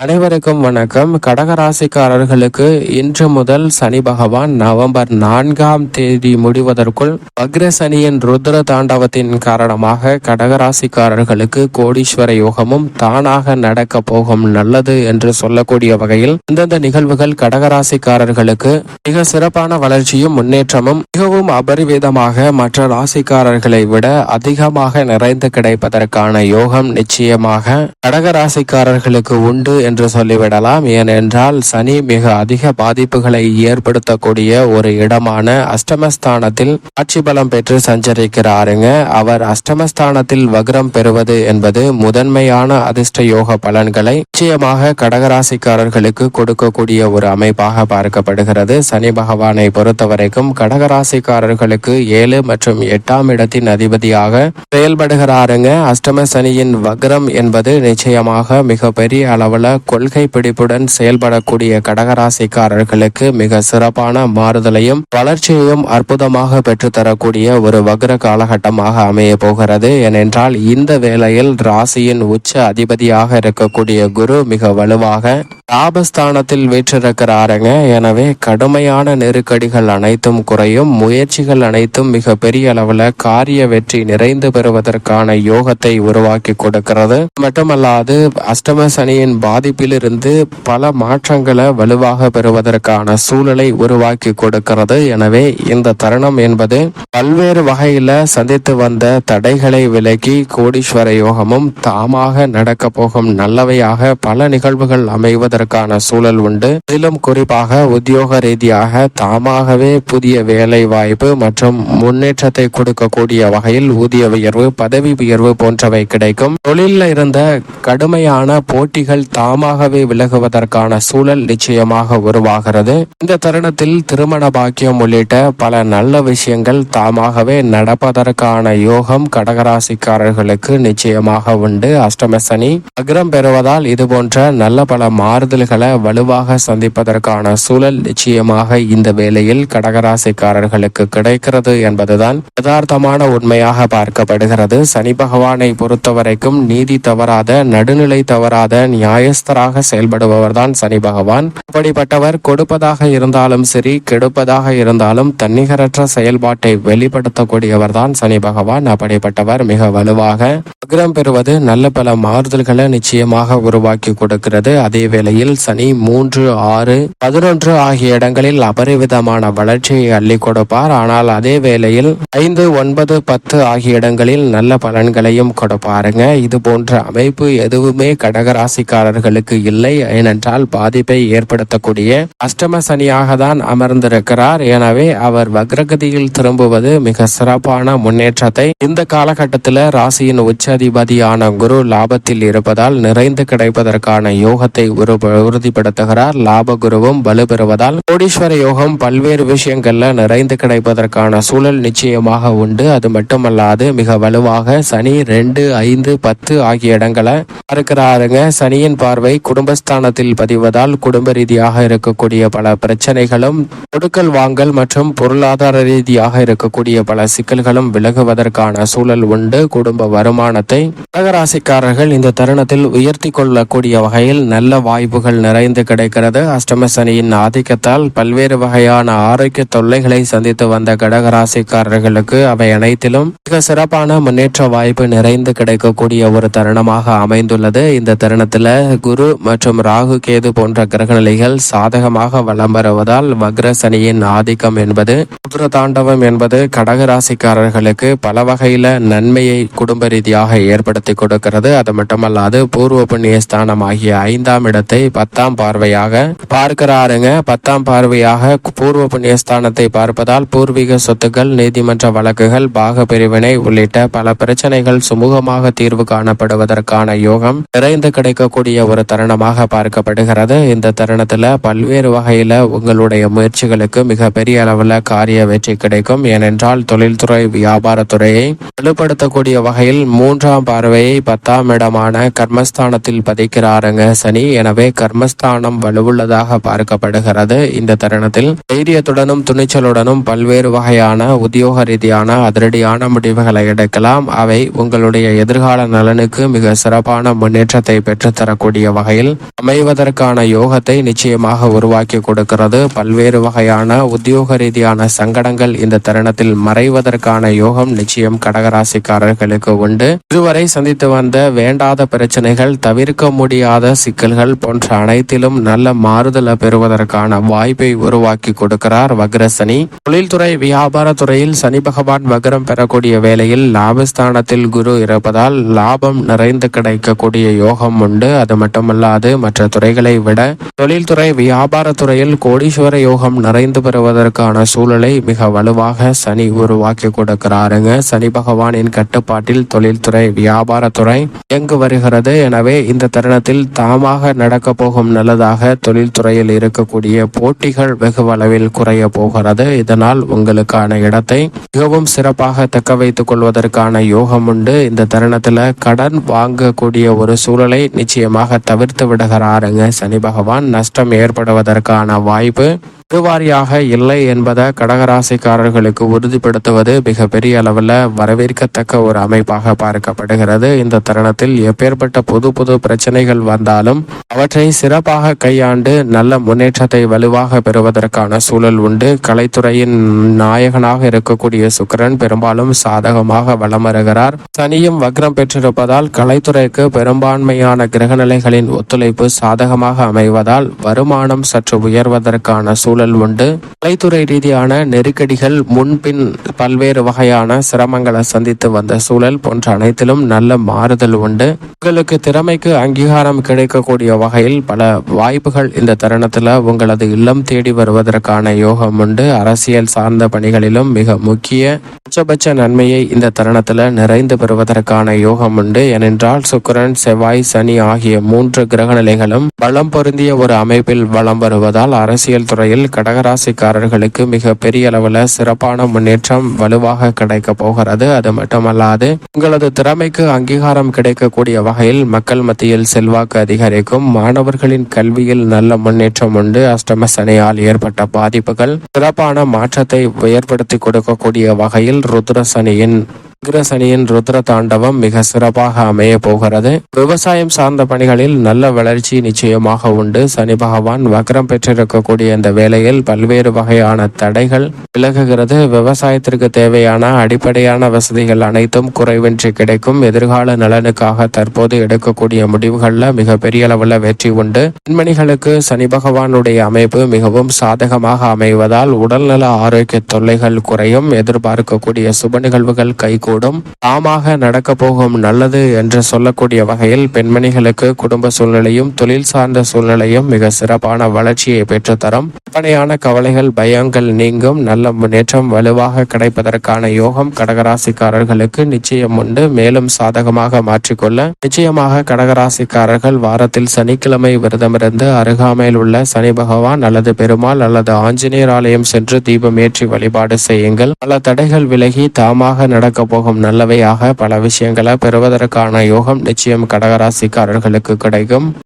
அனைவருக்கும் வணக்கம். கடகராசிக்காரர்களுக்கு இன்று முதல் சனி பகவான் நவம்பர் நான்காம் தேதி முடிவதற்குள் அக்ரசனியின் ருத்ர தாண்டவத்தின் காரணமாக கடகராசிக்காரர்களுக்கு கோடீஸ்வர யோகமும் தானாக நடக்க போகும் நல்லது என்று சொல்லக்கூடிய வகையில் இந்தந்த நிகழ்வுகள் கடகராசிக்காரர்களுக்கு மிக சிறப்பான வளர்ச்சியும் முன்னேற்றமும் மிகவும் அபரிவிதமாக மற்ற ராசிக்காரர்களை விட அதிகமாக நிறைந்து கிடைப்பதற்கான யோகம் நிச்சயமாக கடகராசிக்காரர்களுக்கு உண்டு என்று சொல்லிவிடலாம். ஏனென்றால் சனி மிக அதிக பாதிப்புகளை ஏற்படுத்தக்கூடிய ஒரு இடமான அஷ்டமஸ்தானத்தில் ஆட்சி பலம் பெற்று சஞ்சரிக்கிறாருங்க. அவர் அஷ்டமஸ்தானத்தில் வக்ரம் பெறுவது என்பது முதன்மையான அதிர்ஷ்ட யோக பலன்களை நிச்சயமாக கடகராசிக்காரர்களுக்கு கொடுக்கக்கூடிய ஒரு அமைப்பாக பார்க்கப்படுகிறது. சனி பகவானை பொறுத்தவரைக்கும் கடகராசிக்காரர்களுக்கு ஏழு மற்றும் எட்டாம் இடத்தின் அதிபதியாக செயல்படுகிறாருங்க. அஷ்டம சனியின் வக்ரம் என்பது நிச்சயமாக மிக பெரிய கொள்கை பிடிப்புடன் செயல்படக்கூடிய கடகராசிக்காரர்களுக்கு மிக சிறப்பான மாறுதலையும் வளர்ச்சியையும் அற்புதமாக பெற்றுத்தரக்கூடிய ஒரு வக்ர காலகட்டமாக அமைய போகிறது. ஏனென்றால் இந்த வேளையில் ராசியின் உச்ச அதிபதியாக இருக்கக்கூடிய குரு மிக வலுவாக லாபஸ்தானத்தில் வீற்றிருக்கிறாருங்க. எனவே கடுமையான நெருக்கடிகள் அனைத்தும் குறையும். முயற்சிகள் அனைத்தும் மிக பெரிய அளவுல காரிய வெற்றி நிறைந்து பெறுவதற்கான யோகத்தை உருவாக்கி கொடுக்கிறது. மட்டுமல்லாது அஷ்டம சனியின் பாதிப்பிலிருந்து பல மாற்றங்களை வலுவாக பெறுவதற்கான சூழலை உருவாக்கி கொடுக்கிறது. எனவே இந்த தருணம் என்பது பல்வேறு வகையில சந்தித்து வந்த தடைகளை விலக்கி கோடீஸ்வர யோகமும் தாமாக நடக்க போகும் நல்லவையாக பல நிகழ்வுகள் அமைவதற்கான சூழல் உண்டு. மேலும் குறிப்பாக உத்தியோக ரீதியாக தாமாகவே புதிய வேலை வாய்ப்பு மற்றும் முன்னேற்றத்தை கொடுக்கக்கூடிய வகையில் ஊதிய உயர்வு பதவி உயர்வு போன்றவை கிடைக்கும். தொழிலில் இருந்த கடுமையான போட்டிகள் தாம் தாமாகவே விலகுவதற்கான சூழல் நிச்சயமாக உருவாகிறது. இந்த தருணத்தில் திருமண பாக்கியம் உள்ளிட்ட பல நல்ல விஷயங்கள் தாமாகவே நடப்பதற்கான யோகம் கடகராசிக்காரர்களுக்கு நிச்சயமாக உண்டு. அஷ்டம சனி அக்ரம் பெறுவதால் இது போன்ற நல்ல பல மாறுதல்களை வலுவாக சந்திப்பதற்கான சூழல் நிச்சயமாக இந்த வேளையில் கடகராசிக்காரர்களுக்கு கிடைக்கிறது என்பதுதான் யதார்த்தமான உண்மையாக பார்க்கப்படுகிறது. சனி பகவானை பொறுத்தவரைக்கும் நீதி தவறாத நடுநிலை தவறாத நியாய செயல்படுபவர் செயல்படுபவர்தான் சனி பகவான். அப்படிப்பட்டவர் கொடுப்பதாக இருந்தாலும் சரி கெடுப்பதாக இருந்தாலும் தன்னிகரற்ற செயல்பாட்டை வெளிப்படுத்தக்கூடியவர் தான் சனி பகவான். அப்படிப்பட்டவர் மிக வலுவாக அக்ரம் பெறுவது நல்ல பல மாறுதல்களை நிச்சயமாக உருவாக்கி கொடுக்கிறது. அதே வேளையில் சனி மூன்று ஆறு பதினொன்று ஆகிய இடங்களில் அபரிவிதமான வளர்ச்சியை அள்ளி கொடுப்பார். ஆனால் அதே வேளையில் ஐந்து ஒன்பது பத்து ஆகிய இடங்களில் நல்ல பலன்களையும் கொடுப்பாருங்க. இது போன்ற அமைப்பு எதுவுமே கடகராசிக்காரர்களுக்கு இல்லை. ஏனென்றால் பாதிப்பை ஏற்படுத்தக்கூடிய அஷ்டம சனியாக தான் அமர்ந்திருக்கிறார். எனவே அவர் வக்ரகதியில் திரும்புவது மிக சிறப்பான முன்னேற்றத்தை இந்த காலகட்டத்தில் ராசியின் உச்சதிபதியான குரு லாபத்தில் இருப்பதால் நிறைந்து கிடைப்பதற்கான யோகத்தை உறுதிப்படுத்துகிறார். லாப குருவும் வலுப்பெறுவதால் கோடீஸ்வர யோகம் பல்வேறு விஷயங்கள்ல நிறைந்து கிடைப்பதற்கான சூழல் நிச்சயமாக உண்டு. அது மட்டுமல்லாது மிக வலுவாக சனி ரெண்டு ஐந்து பத்து ஆகிய இடங்களை பார்க்கிறாருங்க. சனியின் பார்வை குடும்பஸ்தானத்தில் பதிவதால் குடும்ப ரீதியாக இருக்கக்கூடிய பல பிரச்சனைகளும் கொடுக்கல் வாங்கல் மற்றும் பொருளாதார ரீதியாக இருக்கக்கூடிய பல சிக்கல்களும் விலகுவதற்கான சூழல் உண்டு. குடும்ப வருமானத்தை கடகராசிக்காரர்கள் இந்த தருணத்தில் உயர்த்தி கொள்ளக்கூடிய வகையில் நல்ல வாய்ப்புகள் நிறைந்து கிடைக்கிறது. அஷ்டம சனியின் ஆதிக்கத்தால் பல்வேறு வகையான ஆரோக்கிய தொல்லைகளை சந்தித்து வந்த கடகராசிக்காரர்களுக்கு அவை அனைத்திலும் மிக சிறப்பான முன்னேற்ற வாய்ப்பு நிறைந்து கிடைக்கக்கூடிய ஒரு தருணமாக அமைந்துள்ளது. இந்த தருணத்துல குரு மற்றும் ராகு கேது போன்ற கிரகநிலைகள் சாதகமாக வலம் வருவதால் வக்ர சனியின் ஆதிக்கம் என்பது ருத்ர தாண்டவம் என்பது கடகராசிக்காரர்களுக்கு பல வகையில நன்மையை குடும்ப ரீதியாக ஏற்படுத்தி கொடுக்கிறது. அது மட்டுமல்லாது பூர்வ புண்ணிய ஸ்தானம் ஆகிய ஐந்தாம் இடத்தை பத்தாம் பார்வையாக பார்க்கிறாருங்க. பத்தாம் பார்வையாக பூர்வ புண்ணிய ஸ்தானத்தை பார்ப்பதால் பூர்வீக சொத்துக்கள் நீதிமன்ற வழக்குகள் பாக பிரிவினை உள்ளிட்ட பல பிரச்சனைகள் சுமூகமாக தீர்வு காணப்படுவதற்கான யோகம் நிறைந்து கிடைக்கக்கூடிய ஒரு தருணமாக பார்க்கப்படுகிறது. இந்த தருணத்தில் பல்வேறு வகையில் உங்களுடைய முயற்சிகளுக்கு மிக பெரிய காரிய வெற்றி கிடைக்கும். ஏனென்றால் தொழில்துறை வியாபாரத்துறையை வலுப்படுத்தக்கூடிய வகையில் மூன்றாம் பார்வையை பத்தாம் இடமான கர்மஸ்தானத்தில் பதிக்கிறாருங்க சனி. எனவே கர்மஸ்தானம் வலுவுள்ளதாக பார்க்கப்படுகிறது. இந்த தருணத்தில் தைரியத்துடனும் துணிச்சலுடனும் பல்வேறு வகையான உத்தியோக ரீதியான அதிரடியான முடிவுகளை எடுக்கலாம். அவை உங்களுடைய எதிர்கால நலனுக்கு மிக சிறப்பான முன்னேற்றத்தை பெற்றுத்தரக்கூடிய வகையில் அமைவதற்கான யோகத்தை நிச்சயமாக உருவாக்கி கொடுக்கிறது. பல்வேறு வகையான உத்தியோக ரீதியான சங்கடங்கள் இந்த தருணத்தில் மறைவதற்கான யோகம் நிச்சயம் கடகராசிக்காரர்களுக்கு உண்டு. இதுவரை சந்தித்து வந்த வேண்டாத பிரச்சனைகள் தவிர்க்க முடியாத சிக்கல்கள் போன்ற அனைத்திலும் நல்ல மாறுதலை பெறுவதற்கான வாய்ப்பை உருவாக்கி கொடுக்கிறார் வக்ரசனி. தொழில்துறை வியாபார துறையில் சனி பகவான் வக்ரம் பெறக்கூடிய வேளையில் லாபஸ்தானத்தில் குரு இருப்பதால் லாபம் நிறைந்து கிடைக்கக்கூடிய யோகம் உண்டு. அது மட்டும் மட்டுமல்லாது மற்ற துறைகளை விட தொழில்துறை வியாபாரத்துறையில் கோடீஸ்வர யோகம் நிறைந்து பெறுவதற்கான சூழலை மிக வலுவாக சனி உருவாக்கி கொடுக்கிறாருங்க. சனி பகவானின் கட்டுப்பாட்டில் தொழில்துறை வியாபாரத்துறை இயங்கு வருகிறது. எனவே இந்த தருணத்தில் தாமாக நடக்க போகும் நல்லதாக தொழில்துறையில் இருக்கக்கூடிய போட்டிகள் வெகு அளவில் குறைய போகிறது. இதனால் உங்களுக்கான இடத்தை மிகவும் சிறப்பாக தக்க வைத்துக் கொள்வதற்கான யோகம் உண்டு. இந்த தருணத்துல கடன் வாங்கக்கூடிய ஒரு சூழலை நிச்சயமாக தவிர்த்து விடுகிறாருங்க சனி பகவான் நஷ்டம் ஏற்படுவதற்கான வாய்ப்பு பெருவாரியாக இல்லை என்பதை கடகராசிக்காரர்களுக்கு உறுதிப்படுத்துவது மிக பெரிய அளவில் வரவேற்கத்தக்க ஒரு அமைப்பாக பார்க்கப்படுகிறது. இந்த தருணத்தில் எப்பேற்பட்ட புது புது பிரச்சனைகள் வந்தாலும் அவற்றை சிறப்பாக கையாண்டு நல்ல முன்னேற்றத்தை வலுவாக பெறுவதற்கான சூழல் உண்டு. கலைத்துறையின் நாயகனாக இருக்கக்கூடிய சுக்கிரன் பெரும்பாலும் சாதகமாக வலம் வருகிறார் சனியும் வக்ரம் பெற்றிருப்பதால் கலைத்துறைக்கு பெரும்பான்மையான கிரகநிலைகளின் ஒத்துழைப்பு சாதகமாக அமைவதால் வருமானம் சற்று உயர்வதற்கான சூழல் உண்டு. கலைத்துறை ரீதியான நெருக்கடிகள் முன்பின் பல்வேறு வகையான சிரமங்களை சந்தித்து வந்த சூழல் போன்ற அனைத்திலும் நல்ல மாறுதல் உண்டு. உங்களுக்கு திறமைக்கு அங்கீகாரம் கிடைக்கக்கூடிய வகையில் பல வாய்ப்புகள் இந்த தருணத்துல உங்களது இல்லம் தேடி வருவதற்கான யோகம் உண்டு. அரசியல் சார்ந்த பணிகளிலும் மிக முக்கிய உச்சபட்ச நன்மையை இந்த தருணத்துல நிறைந்து பெறுவதற்கான யோகம் உண்டு. ஏனென்றால் சுக்கரன் செவ்வாய் சனி ஆகிய மூன்று கிரக நிலைகளும் பலம் பொருந்திய ஒரு அமைப்பில் வலம் வருவதால் அரசியல் துறையில் கடகராசிக்காரர்களுக்கு மிக பெரிய அளவில் சிறப்பான முன்னேற்றம் வலுவாக கிடைக்க போகிறது. அது மட்டுமல்லாது உங்களது திறமைக்கு அங்கீகாரம் கிடைக்கக்கூடிய வகையில் மக்கள் மத்தியில் செல்வாக்கு அதிகரிக்கும். மாணவர்களின் கல்வியில் நல்ல முன்னேற்றம் உண்டு. அஷ்டம சனியால் ஏற்பட்ட பாதிப்புகள் சிறப்பான மாற்றத்தை ஏற்படுத்தி கொடுக்கக்கூடிய வகையில் ருத்ர சனியின் சனியின் ருத்ர தாண்டவம் மிக சிறப்பாக அமைய போகிறது. விவசாயம் சார்ந்த பணிகளில் நல்ல வளர்ச்சி நிச்சயமாக உண்டு. சனி பகவான் வக்ரம் பெற்றிருக்கக்கூடிய இந்த வேளையில் பல்வேறு வகையான தடைகள் விலகுகிறது. விவசாயத்திற்கு தேவையான அடிப்படையான வசதிகள் அனைத்தும் குறைவின்றி கிடைக்கும். எதிர்கால நலனுக்காக தற்போது எடுக்கக்கூடிய முடிவுகளில் மிக பெரிய அளவில் வெற்றி உண்டு. பெண்மணிகளுக்கு சனி பகவானுடைய அமைப்பு மிகவும் சாதகமாக அமைவதால் உடல்நல ஆரோக்கிய தொல்லைகள் குறையும். எதிர்பார்க்கக்கூடிய சுப நிகழ்வுகள் கைகூடும் தாமாக நடக்க போகும் நல்லது என்று சொல்லக்கூடிய வகையில் பெண்மணிகளுக்கு குடும்ப சூழ்நிலையும் தொழில் சார்ந்த சூழ்நிலையும் மிக சிறப்பான வளர்ச்சியை பெற்றுத்தரும். கற்பனையான கவலைகள் பயங்கள் நீங்கும். நல்ல முன்னேற்றம் வலுவாக கிடைப்பதற்கான யோகம் கடகராசிக்காரர்களுக்கு நிச்சயம் உண்டு. மேலும் சாதகமாக மாற்றிக்கொள்ள. நிச்சயமாக கடகராசிக்காரர்கள் வாரத்தில் சனிக்கிழமை விரதமிருந்து அருகாமையில் உள்ள சனி பகவான் அல்லது பெருமாள் அல்லது ஆஞ்சநேயர் ஆலயம் சென்று தீபம் ஏற்றி வழிபாடு செய்யுங்கள். பல தடைகள் விலகி தாமாக நடக்க யோகம் நல்லவையாக பல விஷயங்களை பெறுவதற்கான யோகம் நிச்சயம் கடகராசிக்காரர்களுக்கு கிடைக்கும்.